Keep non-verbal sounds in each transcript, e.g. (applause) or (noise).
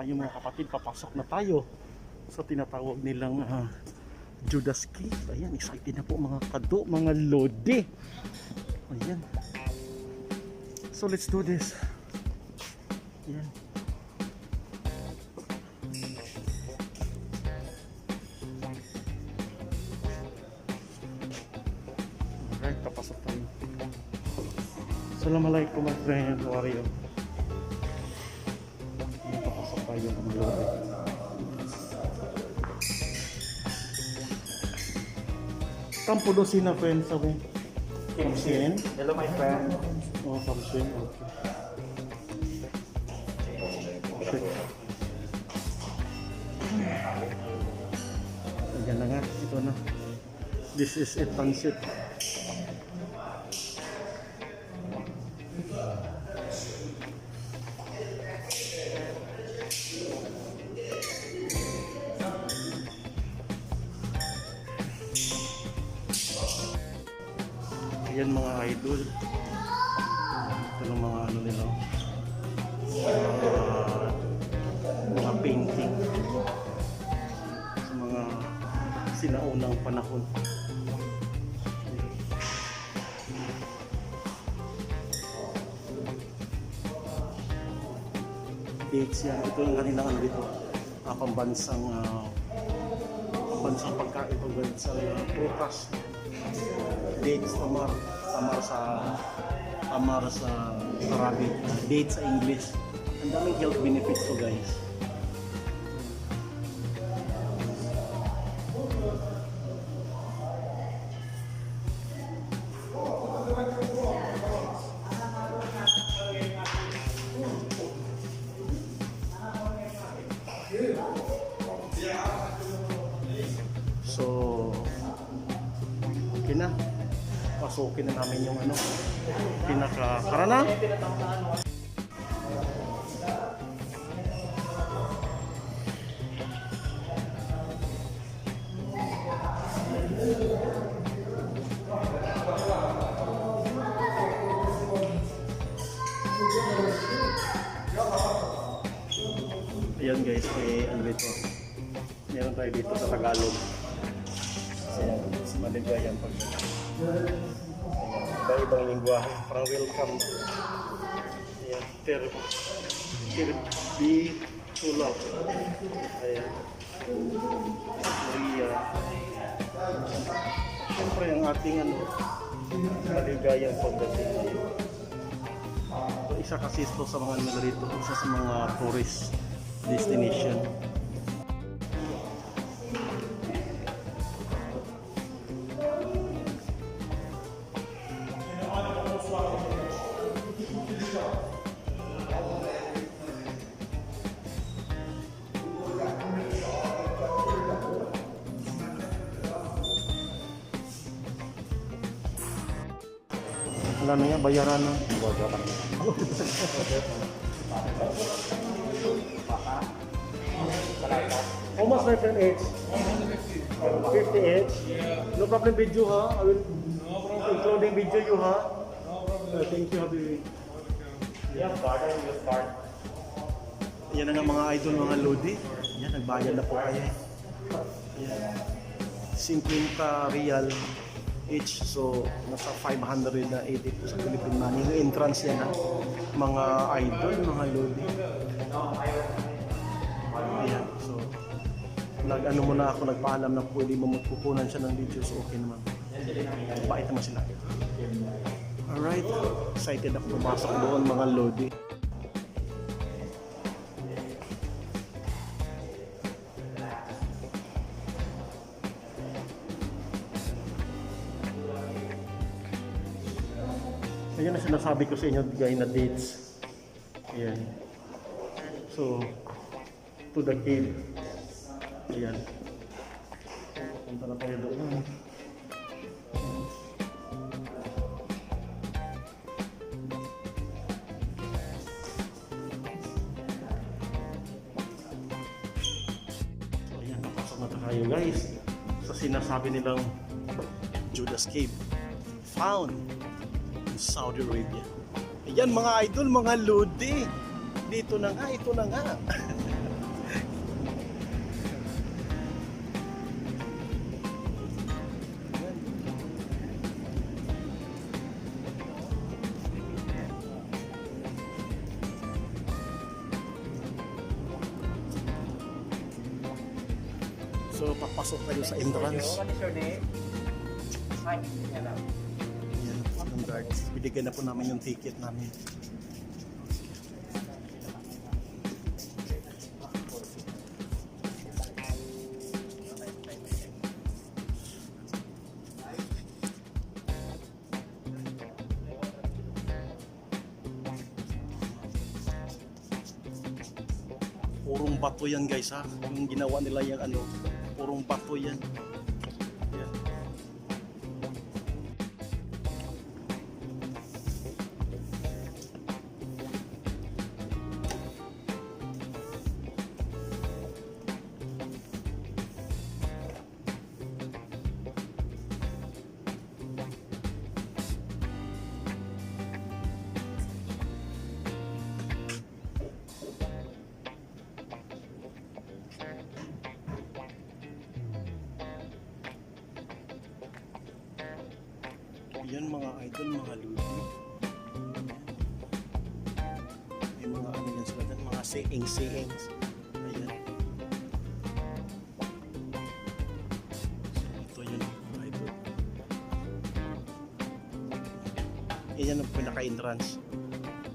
tayo mga kapatid, papasok na tayo sa tinatawag nilang ah, Judas Cave. Ayan, excited na po mga kado, mga lodi. Ayan. So let's do this. Ayan. Alright, papasok tayo. Assalamualaikum my friend, how are you? Tampulo sina friend sabi. Kamsin? Hello, my friend. Oh, Kamsin, okay. Okay. Ayan na nga, ito na. This is it, pansit. Sinaunang panahon. Dates yan. Ito yung kanilang ano dito. Uh, pambansang uh, pambansang pagkain, pambansang uh, prutas dates tamar tamar sa tamar sa Arabic dates sa English ang daming health benefits to guys okay na. Pasukin na namin yung ano pinaka iba-ibang lingwahe. Parang welcome. Ayan, ter Kirby Tulak. Ayan. Maria. Siyempre ang ating ano, maligayang pagdating. Isa kasi ito sa mga nila rito, isa sa mga tourist destination. Wala na bayaran na. How much my friend age? 58. No problem video ha. I will including video you ha. Uh, thank you Habibi. Yeah, garden, you start. Yan na nga mga idol, mga lodi. Yan, nagbayad na po kayo. Yan. 50 real each. So, nasa 500 na 80 po sa Philippine money. Yung entrance yan ha. Mga idol, mga lodi. Ayan, so nag ano muna ako nagpaalam na pwede mo magkukunan siya ng video so okay naman bait naman sila alright excited ako pumasok doon mga lodi Ayan na sinasabi ko sa inyo guys na dates. Ayan. So, to the cave. Ayan. Punta na tayo doon. Tayo guys. Sa sinasabi nilang Judas Cave. Found Saudi Arabia. Ayan mga idol, mga lodi. Dito na nga, ito na nga. So, papasok tayo sa entrance. What is your name? Hi, hello. Binigyan na po namin yung ticket namin. Purong bato yan guys ha. Yung ginawa nila yung ano, purong bato. Yan. Yan mga idol, mga ludi. May mga ano yan sila dyan, mga sayings-sayings. Ayan. So, ito yun mga idol. Yan ang pinaka-entrance.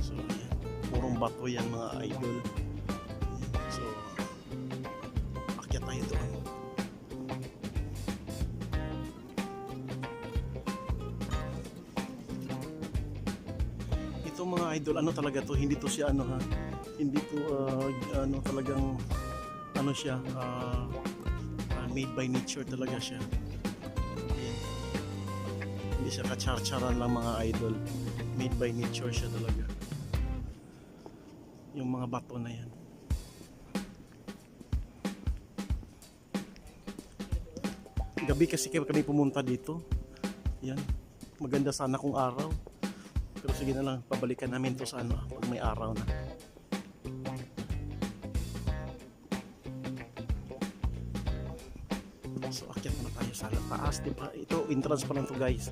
So, yan. Purong bato yan mga idol. Ayan. So, akyat tayo doon. Idol, ano talaga to? Hindi to siya ano ha? Hindi to ah, ano talagang ano siya ah, ah, made by nature talaga siya. Ayan. Hindi siya kachar-charan lang mga idol. Made by nature siya talaga. Yung mga bato na yan. Gabi kasi kami pumunta dito. Yan. Maganda sana kung araw. Pero sige na lang, pabalikan namin to sa ano, pag may araw na. So, akyat na tayo sa taas, di ba? Ito, entrance pa lang to guys.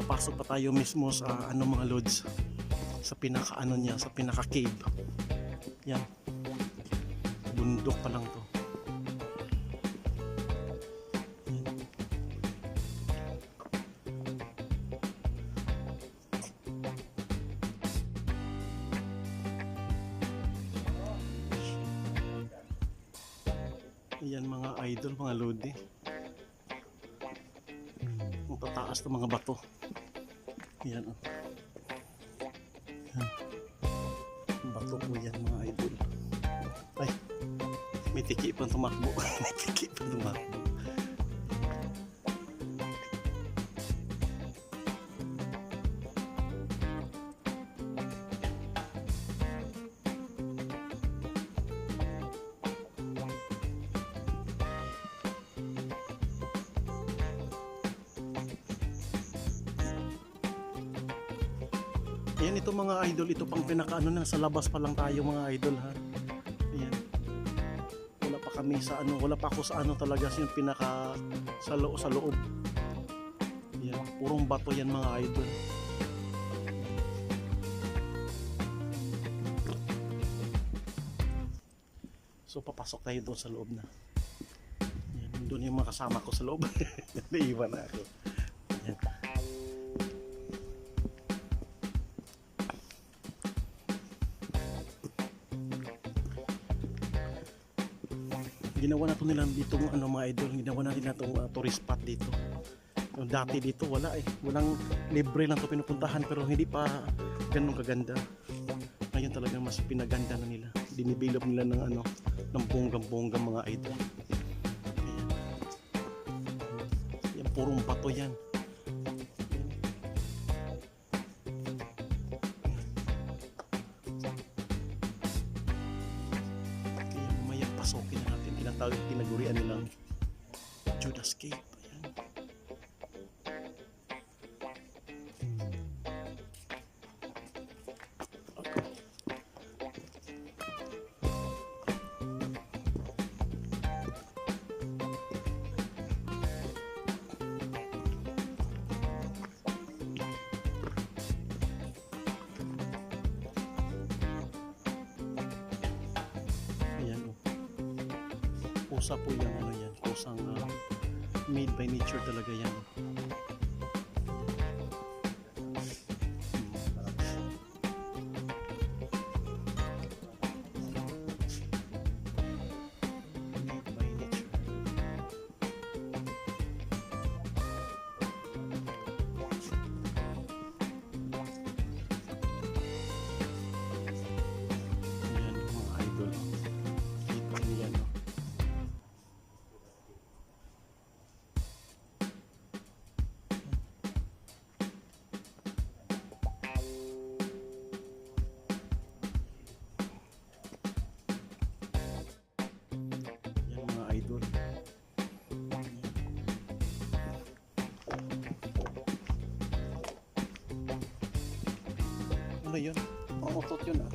Papasok pa tayo mismo sa ano mga lods. Sa pinaka ano niya, sa pinaka cave. Yan. Bundok pa lang to. Bato po yan mga idol. Ay, may tiki pang tumakbo. (laughs) may tiki pang tumakbo. Idol, ito pang pinakaano na sa labas pa lang tayo mga idol ha. Ayan. Wala pa kami sa ano, wala pa ako sa ano talaga yung pinaka sa loob sa loob. Yan, purong bato yan mga idol. So papasok tayo doon sa loob na. Yan, doon yung mga kasama ko sa loob. (laughs) Naiwan na ako. Ginawa na to nila dito ano mga idol. Ginawa na nila itong uh, tourist spot dito. Dati dito wala eh. Walang libre lang to pinupuntahan pero hindi pa ganun kaganda. Ngayon talagang mas pinaganda na nila. Dinibilop nila ng ano ng bonggang bonggang mga idol. Ayan. yan purong bato yan Tinatawag, tinagurian nilang Judas Cave. Ano yun? Pangutot yun ah.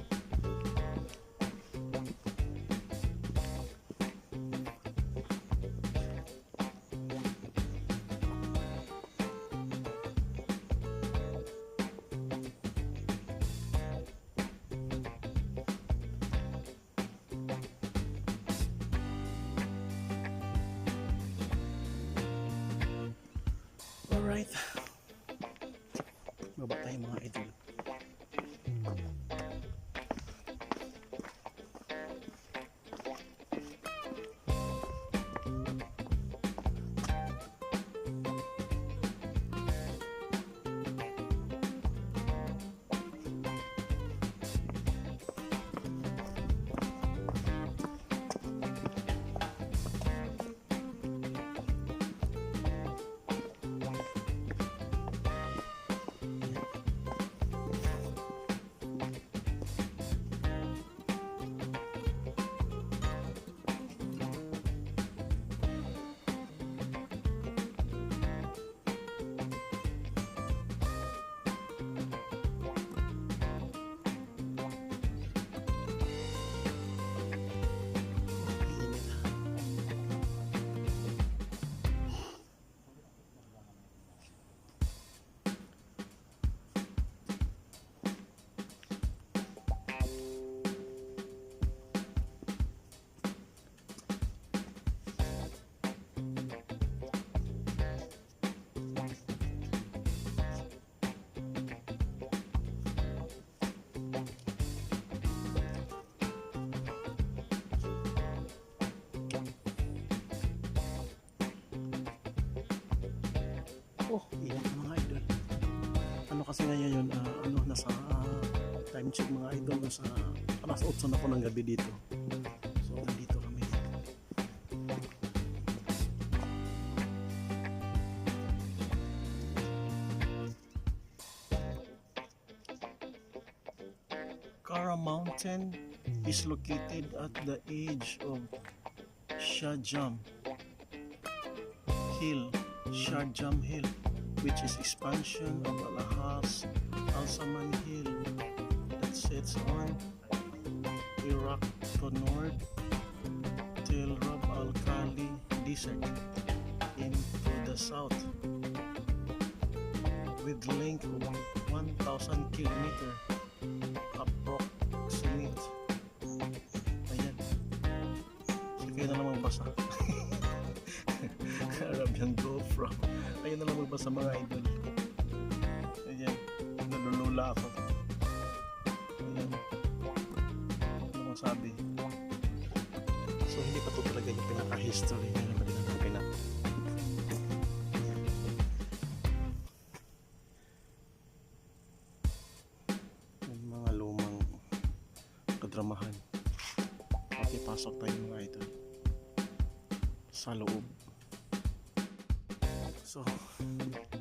Alright. Baba kasi ngayon yun, ah, ano, nasa ah, time check mga idol, nasa alas 8 na po ng gabi dito. So, nandito kami. Kara Mountain is located at the edge of Shajam Hill, Shajam Hill, which is expansion of Alahas Alsaman Hill that sits on Iraq to north till Rab Al Khali Desert into the south with length of 1,000 kilometer approximate. Ayan. Sige na lang magbasa. (laughs) Arabian GoPro. Ayun na lang magbasa mga idol. Ayan. Nalulula ako. Ayan. Ano masabi? So hindi pa to talaga yung pinaka-history na pa din ang pinak. Yung mga lumang kadramahan. Okay, pasok tayo mga idol. Sa loob. So,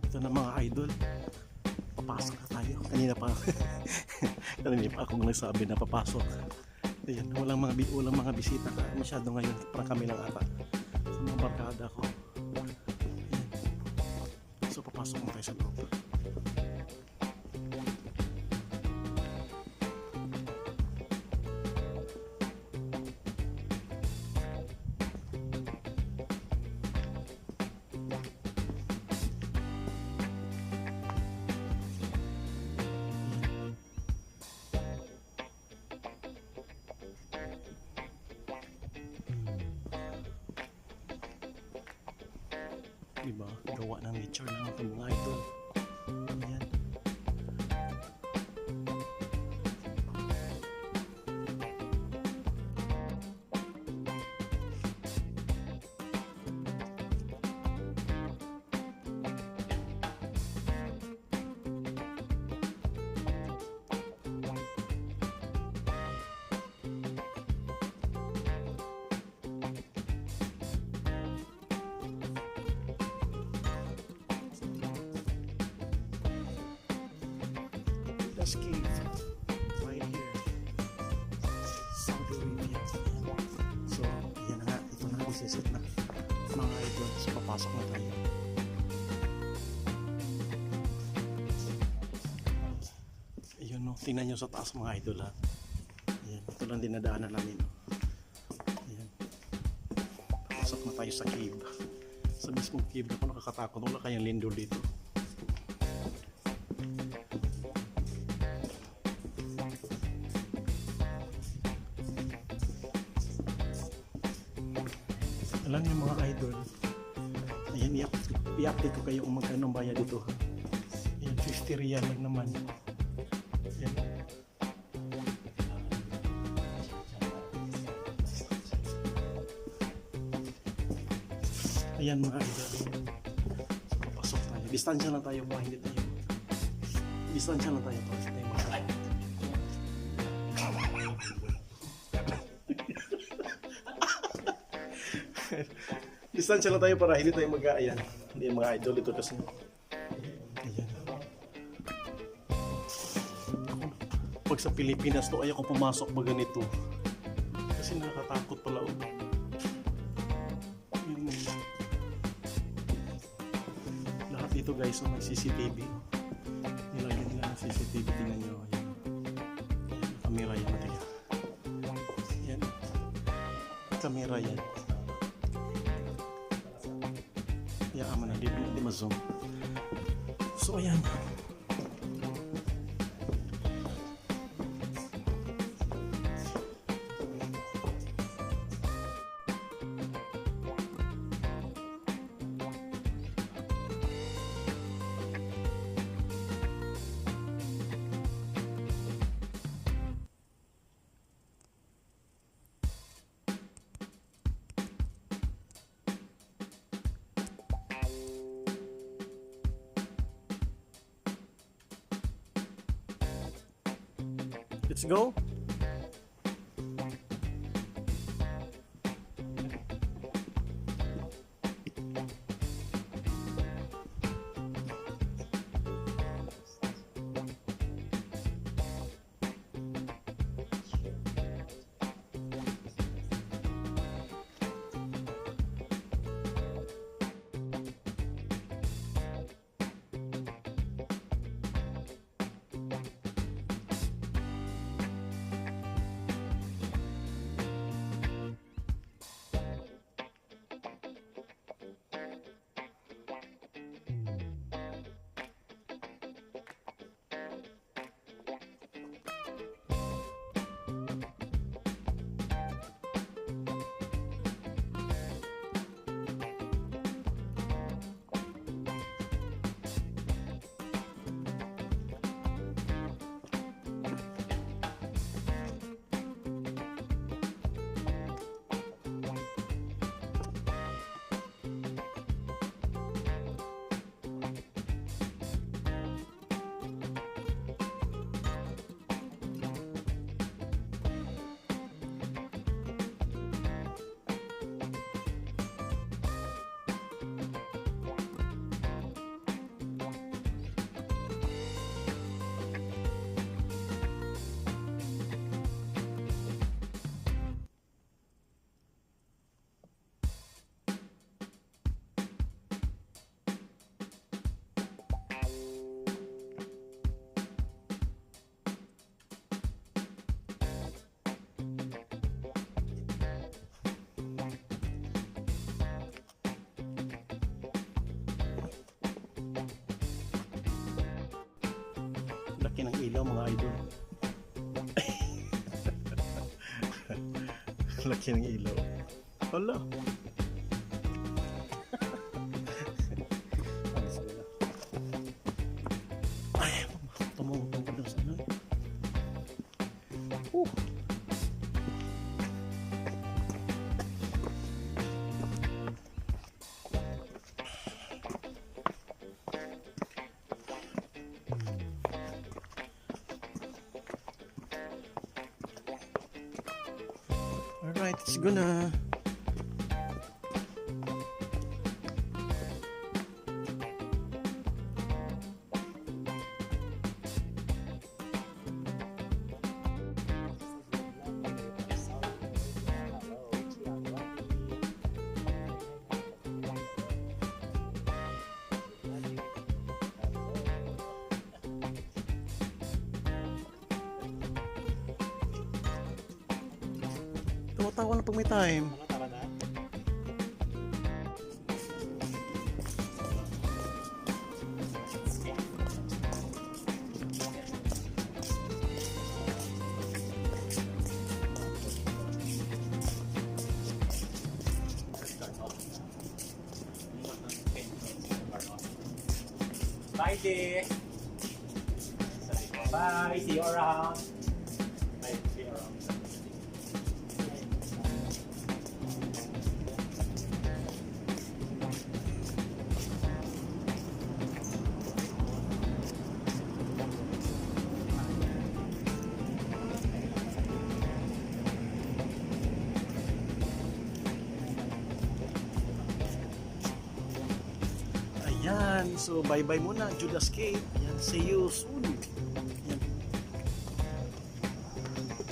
ito na mga idol. Papasok na tayo. Kanina pa. (laughs) kanina pa akong nagsabi na papasok. Ayan, walang mga, walang mga bisita ka. Masyado ngayon. Parang kami lang ata. Sa mga barkada ko. Ayan. So, papasok na tayo sa loob. Diba? Gawa ng lang itong mga idol. Buddha's Cave. Right here. Saudi Arabia. So, yan na nga. Ito na isisit na. Mga idol. So, papasok na tayo. Ayun no. Tingnan nyo sa taas mga idol ha. Ayan. Ito lang dinadaanan namin. Ayan. Papasok na tayo sa cave. Sa mismong cave ako nakakatakot. Wala kayang lindol dito. Ayan, i-up- i-update ko kayo kung magkano ang bayad dito. Ayan, 50 real lang naman. Ayan. Ayan mga idol. So, papasok tayo. Distansya lang tayo pa, hindi tayo. Distansya lang tayo pa. Hindi tayo Distansya lang tayo para hindi tayo mag-aayan. Hindi mga idol ito kasi. Ayan. Pag sa Pilipinas to, ayaw ko pumasok ba ganito. Kasi nakakatakot pala. Yun. Lahat dito guys, oh, may CCTV. Nilagyan nila ng CCTV. Tingnan nyo. Ayan. Ayan. Kamera yan. Teka. Yan. Kamera yan. Mo na, di, di ma-zoom. So, ayan. Let's go. laki ng ilaw mga idol. (laughs) Laki ng ilaw. Hala. Ay, tumong gonna Tumatawa na pag may time. Ayan, so bye-bye muna, Judas Cave. Ayan, see you soon. Ayan.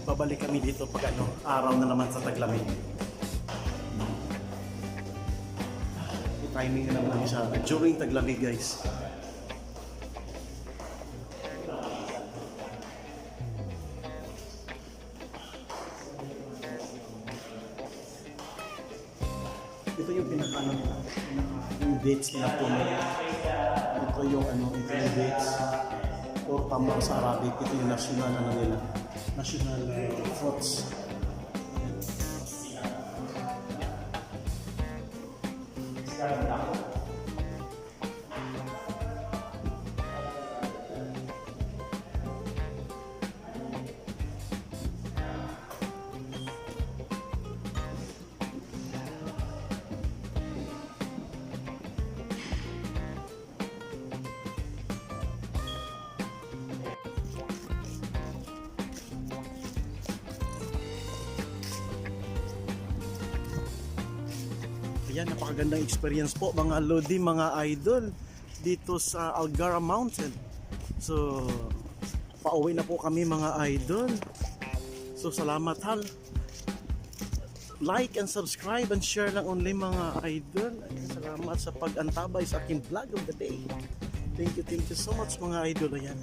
Babalik kami dito pag ano, araw na naman sa taglamig. Timing na naman sa during taglamig guys. Ito yung pinaka ano pinaka yung dates nila po. Ito yung ano, yung dates. Or tamang sa Arabic, ito yung national ano nila. National uh, fruits. Ayan, experience po mga Lodi, mga idol dito sa Algara Mountain. So, pauwi na po kami mga idol. So, salamat hal. Like and subscribe and share lang only mga idol. Ayan, salamat sa pag-antabay sa aking vlog of the day. Thank you, thank you so much mga idol. Ayan.